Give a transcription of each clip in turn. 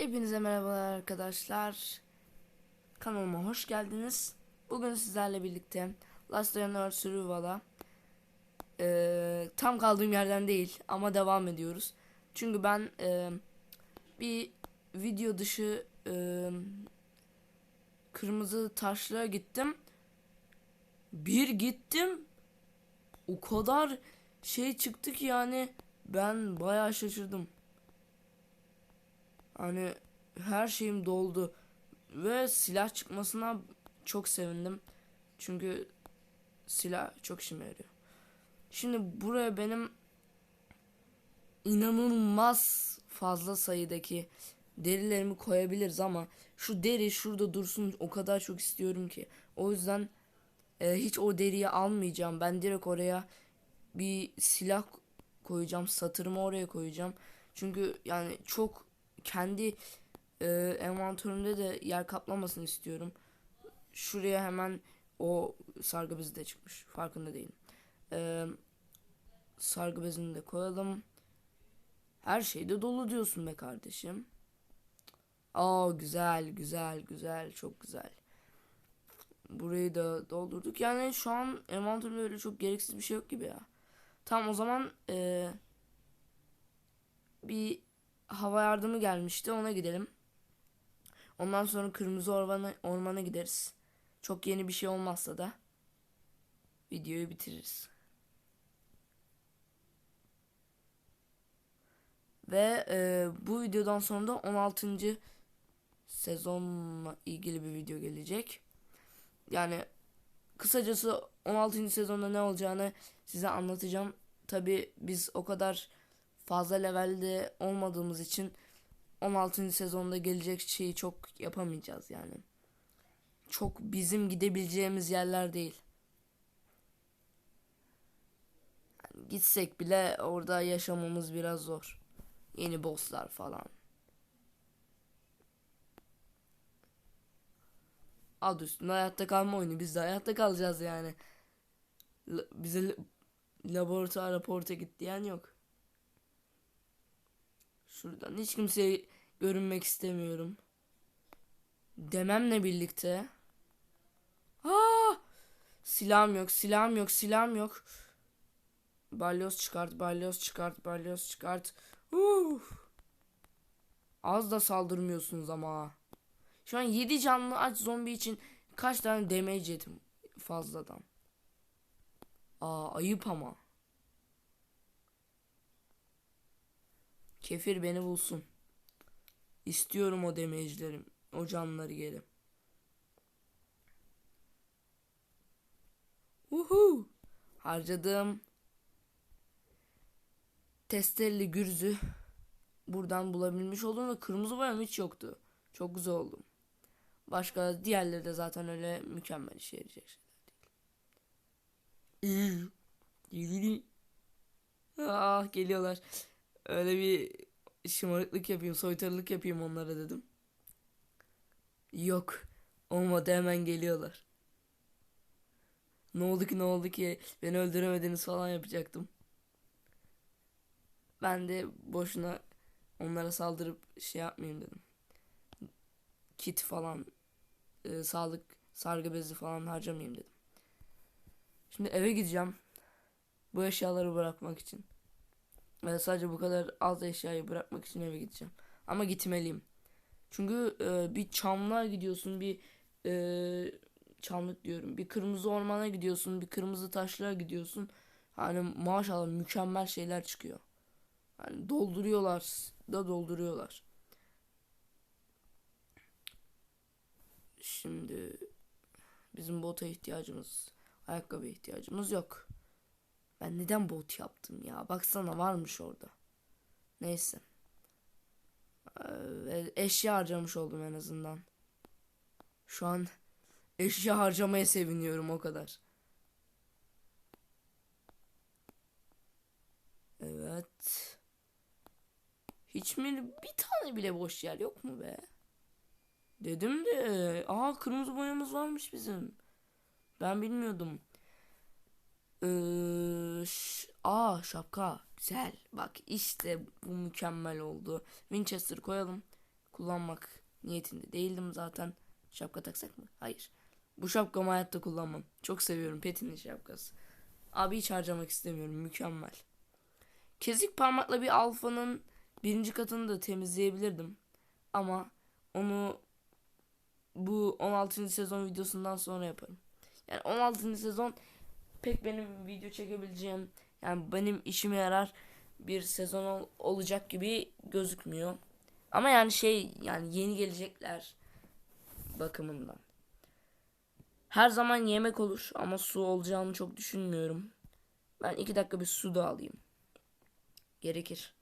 Hepinize merhabalar arkadaşlar. Kanalıma hoş geldiniz. Bugün sizlerle birlikte Last Runner Survival'a eee, tam kaldığım yerden değil ama devam ediyoruz. Çünkü ben eee, bir video dışı eee, kırmızı taşlığa gittim. Bir gittim. O kadar şey çıktı ki yani ben bayağı şaşırdım. Hani her şeyim doldu ve silah çıkmasına çok sevindim. Çünkü silah çok işime yarıyor. Şimdi buraya benim inanılmaz fazla sayıdaki derilerimi koyabiliriz ama şu deri şurada dursun o kadar çok istiyorum ki. O yüzden e, hiç o deriyi almayacağım. Ben direkt oraya bir silah koyacağım. Satırımı oraya koyacağım. Çünkü yani çok kendi e, envanterimde de yer kaplamasını istiyorum. Şuraya hemen o sargı bezi de çıkmış. Farkında değilim. E, sargı bezini de koyalım. Her şeyde dolu diyorsun be kardeşim. Aa güzel güzel güzel çok güzel. Burayı da doldurduk. Yani şu an envanterimde öyle çok gereksiz bir şey yok gibi ya. Tamam o zaman e, bir hava yardımı gelmişti. Ona gidelim. Ondan sonra kırmızı ormana, ormana gideriz. Çok yeni bir şey olmazsa da videoyu bitiririz. Ve e, bu videodan sonra da 16. sezonla ilgili bir video gelecek. Yani kısacası 16. sezonda ne olacağını size anlatacağım. Tabi biz o kadar fazla levelde olmadığımız için 16. sezonda gelecek şeyi çok yapamayacağız yani. Çok bizim gidebileceğimiz yerler değil. Yani gitsek bile orada yaşamamız biraz zor. Yeni bosslar falan. Adı üstünde hayatta kalma oyunu. Biz de hayatta kalacağız yani. La- bize la- laboratuvar raporta git diyen yok. Şuradan hiç kimseye görünmek istemiyorum. Dememle birlikte. Aa! Silahım yok, silahım yok, silahım yok. Balyoz çıkart, balyoz çıkart, balyoz çıkart. Uf. Az da saldırmıyorsunuz ama. Şu an 7 canlı aç zombi için kaç tane damage yedim fazladan. Aa ayıp ama. Kefir beni bulsun. İstiyorum o damage'lerim. O canları geri. Uhu. Harcadığım testereli gürzü buradan bulabilmiş oldum ve kırmızı boyam hiç yoktu. Çok güzel oldum. Başka diğerleri de zaten öyle mükemmel işe yarayacak şeyler değil. Ah geliyorlar. Öyle bir şımarıklık yapayım, soytarılık yapayım onlara dedim. Yok. Olmadı hemen geliyorlar. Ne oldu ki ne oldu ki beni öldüremediniz falan yapacaktım. Ben de boşuna onlara saldırıp şey yapmayayım dedim. Kit falan, e, sağlık, sargı bezi falan harcamayayım dedim. Şimdi eve gideceğim. Bu eşyaları bırakmak için. Ve sadece bu kadar az eşyayı bırakmak için eve gideceğim. Ama gitmeliyim. Çünkü e, bir çamlığa gidiyorsun, bir e, çamlık diyorum. Bir kırmızı ormana gidiyorsun, bir kırmızı taşlığa gidiyorsun. Hani maşallah mükemmel şeyler çıkıyor. Hani dolduruyorlar da dolduruyorlar. Şimdi bizim bota ihtiyacımız, ayakkabıya ihtiyacımız yok. Ben neden bot yaptım ya? Baksana varmış orada. Neyse. Ee, eşya harcamış oldum en azından. Şu an eşya harcamaya seviniyorum o kadar. Evet. Hiç mi bir tane bile boş yer yok mu be? Dedim de. Aa kırmızı boyamız varmış bizim. Ben bilmiyordum. Ee, aa şapka güzel bak işte bu mükemmel oldu Winchester koyalım kullanmak niyetinde değildim zaten. Şapka taksak mı? Hayır. Bu şapkamı hayatta kullanmam. Çok seviyorum Petin'in şapkası. Abi hiç harcamak istemiyorum. Mükemmel. Kezik parmakla bir alfanın birinci katını da temizleyebilirdim. Ama onu bu 16. sezon videosundan sonra yaparım. Yani 16. sezon pek benim video çekebileceğim yani benim işime yarar bir sezon ol- olacak gibi gözükmüyor. Ama yani şey yani yeni gelecekler bakımından. Her zaman yemek olur ama su olacağını çok düşünmüyorum. Ben iki dakika bir su da alayım. Gerekir.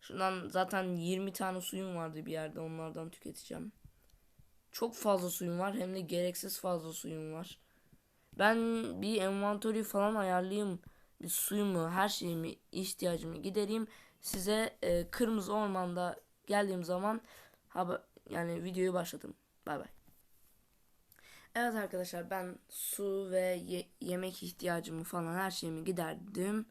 Şundan zaten 20 tane suyum vardı bir yerde onlardan tüketeceğim. Çok fazla suyum var hem de gereksiz fazla suyum var. Ben bir envantörü falan ayarlayayım. Bir suyumu, her şeyimi, ihtiyacımı gidereyim. Size e, kırmızı ormanda geldiğim zaman haber, yani videoyu başladım. Bay bay. Evet arkadaşlar ben su ve ye- yemek ihtiyacımı falan her şeyimi giderdim.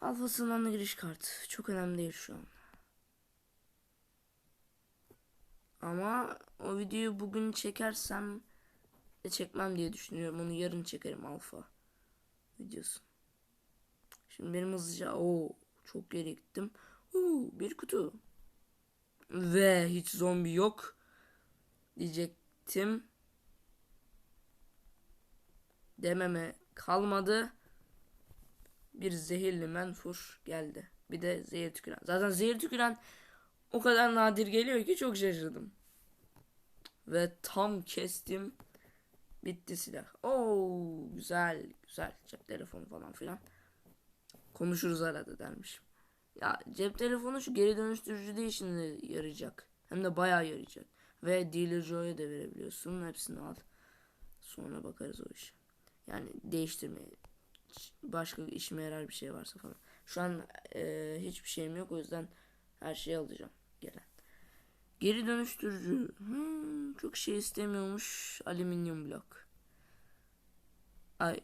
Alfa sınavına giriş kartı. Çok önemli değil şu an. Ama o videoyu bugün çekersem de çekmem diye düşünüyorum. Onu yarın çekerim alfa videosu. Şimdi benim hızlıca o çok geri gittim. Bir kutu. Ve hiç zombi yok diyecektim. Dememe kalmadı. Bir zehirli menfur geldi. Bir de zehir tüküren. Zaten zehir tüküren o kadar nadir geliyor ki çok şaşırdım. Ve tam kestim. Bitti silah. Oo güzel güzel cep telefonu falan filan. Konuşuruz arada dermiş. Ya cep telefonu şu geri dönüştürücü de işine yarayacak. Hem de bayağı yarayacak. Ve Dealer Joe'ya da verebiliyorsun. Hepsini al. Sonra bakarız o işe. Yani değiştirmeye. Başka işime yarar bir şey varsa falan. Şu an e, hiçbir şeyim yok. O yüzden her şeyi alacağım. Geri dönüştürücü. Hmm, çok şey istemiyormuş. Alüminyum blok. Ay,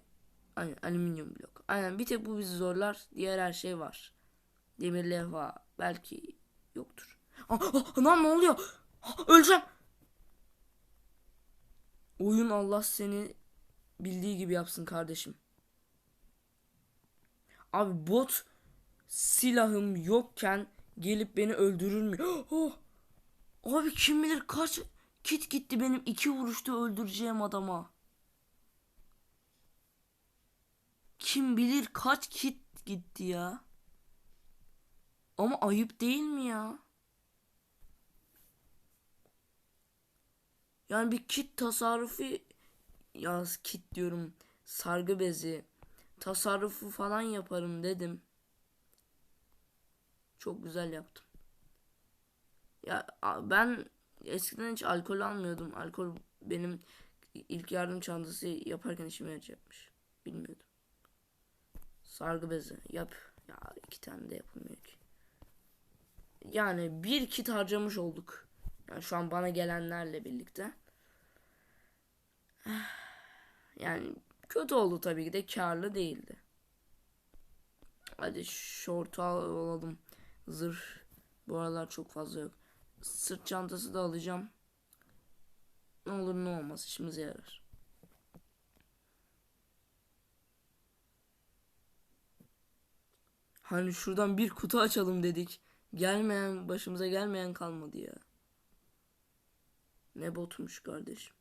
aynen alüminyum blok. Aynen bir tek bu bizi zorlar. Diğer her şey var. Demir levha belki yoktur. Ah, ah, lan ne oluyor? Ah, öleceğim. Oyun Allah seni bildiği gibi yapsın kardeşim. Abi bot silahım yokken gelip beni öldürür mü? Oh! Abi kim bilir kaç kit gitti benim iki vuruşta öldüreceğim adama. Kim bilir kaç kit gitti ya. Ama ayıp değil mi ya? Yani bir kit tasarrufu ya kit diyorum sargı bezi tasarrufu falan yaparım dedim. Çok güzel yaptım. Ya ben eskiden hiç alkol almıyordum. Alkol benim ilk yardım çantası yaparken işime yarayacakmış. Bilmiyordum. Sargı bezi yap. Ya iki tane de yapılmıyor ki. Yani bir kit harcamış olduk. Yani şu an bana gelenlerle birlikte. Yani kötü oldu tabii ki de karlı değildi. Hadi şortu alalım. Zırh bu aralar çok fazla yok. Sırt çantası da alacağım. Ne olur ne olmaz işimize yarar. Hani şuradan bir kutu açalım dedik. Gelmeyen başımıza gelmeyen kalmadı ya. Ne botmuş kardeşim.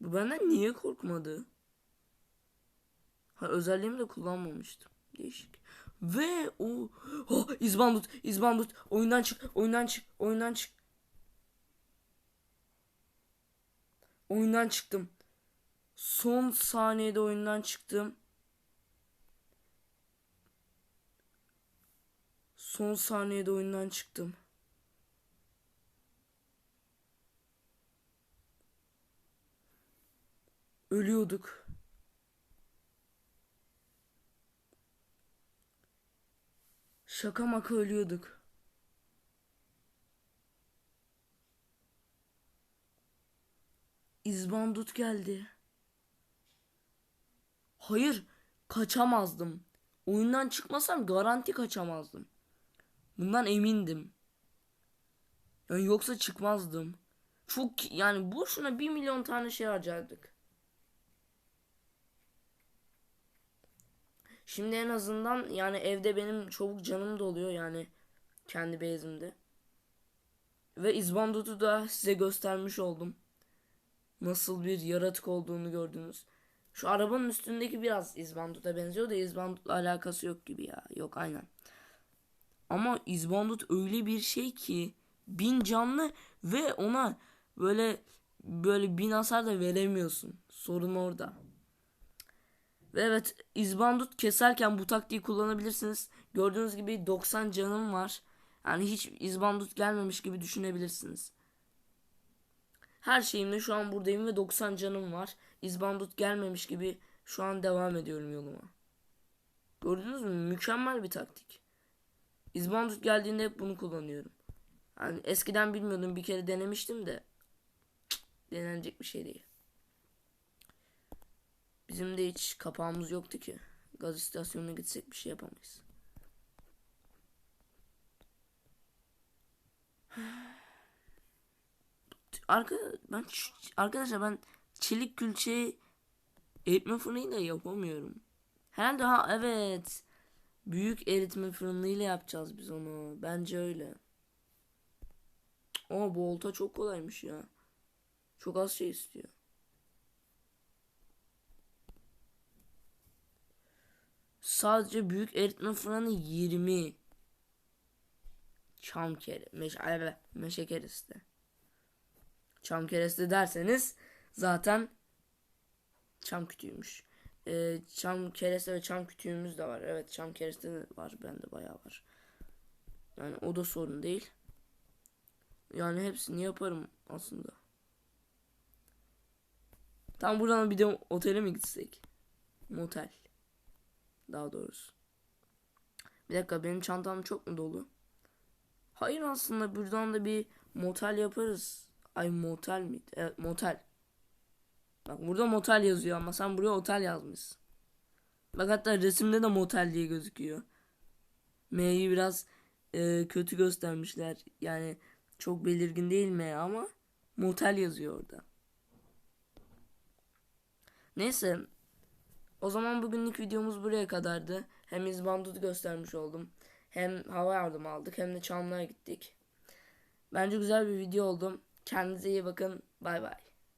Bu benden niye korkmadı? Ha özelliğimi de kullanmamıştım. Değişik. Ve o İzbandut, İzbandut oyundan çık, oyundan çık, oyundan çık. Oyundan çıktım. Son saniyede oyundan çıktım. Son saniyede oyundan çıktım. Ölüyorduk. Şaka maka ölüyorduk. İzbandut geldi. Hayır, kaçamazdım. Oyundan çıkmasam garanti kaçamazdım. Bundan emindim. Yani yoksa çıkmazdım. Çok yani boşuna bir milyon tane şey harcardık. Şimdi en azından yani evde benim çabuk canım doluyor yani kendi base'imde. Ve İzbandut'u da size göstermiş oldum. Nasıl bir yaratık olduğunu gördünüz. Şu arabanın üstündeki biraz İzbandut'a benziyor da İzbandut'la alakası yok gibi ya. Yok aynen. Ama İzbandut öyle bir şey ki bin canlı ve ona böyle böyle bin hasar da veremiyorsun. Sorun orada. Ve evet İzbandut keserken bu taktiği kullanabilirsiniz. Gördüğünüz gibi 90 canım var. Yani hiç İzbandut gelmemiş gibi düşünebilirsiniz. Her şeyimle şu an buradayım ve 90 canım var. İzbandut gelmemiş gibi şu an devam ediyorum yoluma. Gördünüz mü? Mükemmel bir taktik. İzbandut geldiğinde hep bunu kullanıyorum. Yani eskiden bilmiyordum bir kere denemiştim de cık, denenecek bir şey değil. Bizim de hiç kapağımız yoktu ki. Gaz istasyonuna gitsek bir şey yapamayız. Arka, ben arkadaşlar ben çelik külçeyi eritme fırınıyla yapamıyorum. Herhalde ha evet. Büyük eritme fırınıyla yapacağız biz onu. Bence öyle. Ama bu olta çok kolaymış ya. Çok az şey istiyor. Sadece büyük eritme fırını 20. Çam kere, meş, meşe kereste. Çam kereste derseniz zaten çam kütüğüymüş. Ee, çam kereste ve çam kütüğümüz de var. Evet çam kereste de var. Bende bayağı var. Yani o da sorun değil. Yani hepsini yaparım aslında. Tam buradan bir de otele mi gitsek? Motel. Daha doğrusu. Bir dakika benim çantam çok mu dolu? Hayır aslında buradan da bir motel yaparız. Ay motel miydi? Evet motel. Bak burada motel yazıyor ama sen buraya otel yazmışsın. Bak hatta resimde de motel diye gözüküyor. M'yi biraz e, kötü göstermişler. Yani çok belirgin değil mi ama motel yazıyor orada. Neyse. O zaman bugünlük videomuz buraya kadardı. Hem İzbandut'u göstermiş oldum. Hem hava yardımı aldık hem de Çamlı'ya gittik. Bence güzel bir video oldu. Kendinize iyi bakın. Bay bay.